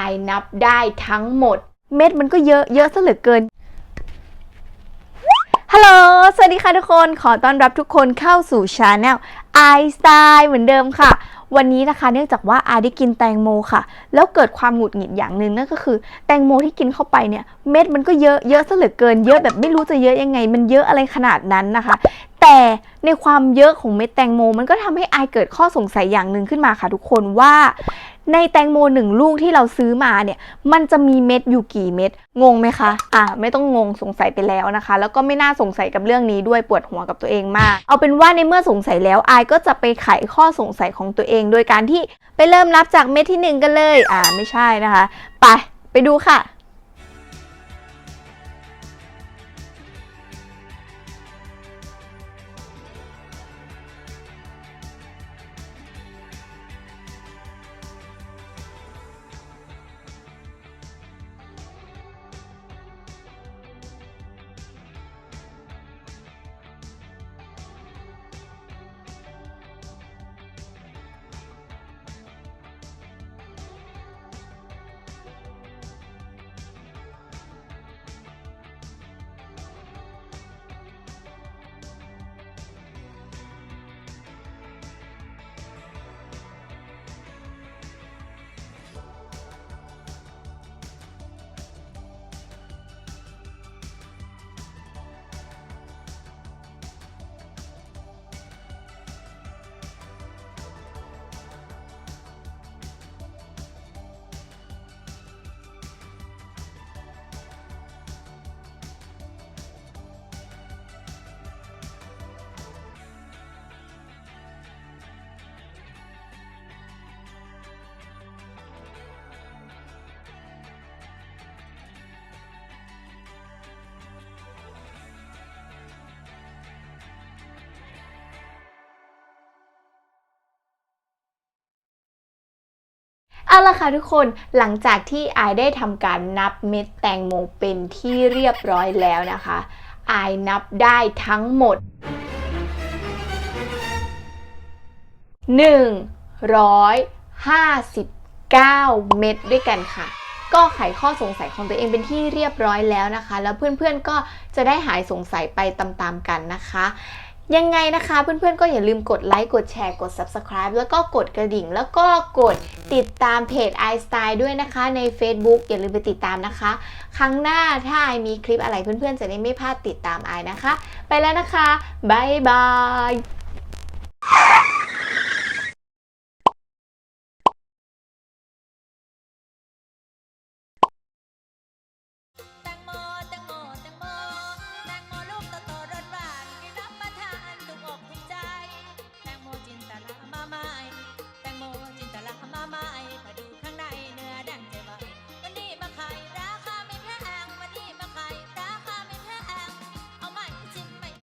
อายนับได้ทั้งหมด เม็ดมันก็เยอะเยอะซะเหลือเกิน ฮัลโหล สวัสดีค่ะทุกคน ขอต้อนรับทุกคนเข้าสู่ช anel i s t y l e เหมือนเดิมค่ะ วันนี้นะคะเนื่องจากว่าอาได้กินแตงโมค่ะ แล้วเกิดความหงุดหงิดอย่างหนึ่งนั่นก็คือ แตงโมที่กินเข้าไปเนี่ย เม็ดมันก็เยอะเยอะซะเหลือเกิน เยอะแบบไม่รู้จะเยอะยังไง มันเยอะอะไรขนาดนั้นนะคะ แต่ในความเยอะของเม็ดแตงโม มันก็ทำให้อายเกิดข้อสงสัยอย่างหนึ่งขึ้นมาค่ะ ทุกคนว่า ในแตงโมหนึ่งลูกที่เราซื้อมาเนี่ย มันจะมีเม็ดอยู่กี่เม็ด งงไหมคะ อ่าไม่ต้องงงสงสัยไปแล้วนะคะ แล้วก็ไม่น่าสงสัยกับเรื่องนี้ด้วยปวดหัวกับตัวเองมาก เอาเป็นว่าในเมื่อสงสัยแล้วอายก็จะไปไขข้อสงสัยของตัวเอง โดยการที่ไปเริ่มนับจากเม็ดที่หนึ่งกันเลย อ่า ไม่ใช่นะคะ ไป ไปดูค่ะ เอาละค่ะทุกคนหลังจากที่อายได้ทำการนับเม็ดแตงโมเป็นที่เรียบร้อยแล้วนะคะอายนับได้ทั้งหมด 159 เม็ดด้วยกันค่ะก็ไขข้อสงสัยของตัวเองเป็นที่เรียบร้อยแล้วนะคะ แล้วเพื่อนๆก็จะได้หายสงสัยไปตามๆกันนะคะ ยังไงนะคะเพื่อนๆก็อย่าลืมกดไลค์กดแชร์กด Subscribe แล้วก็กดกระดิ่ง แล้วก็กดติดตามเพจ i Style ด้วยนะคะใน Facebook อย่าลืมไปติดตามนะคะ ครั้งหน้าถ้าไอมีคลิปอะไรเพื่อนๆ จะได้ไม่พลาดติดตามไอนะคะ ไปแล้วนะคะบ๊ายบาย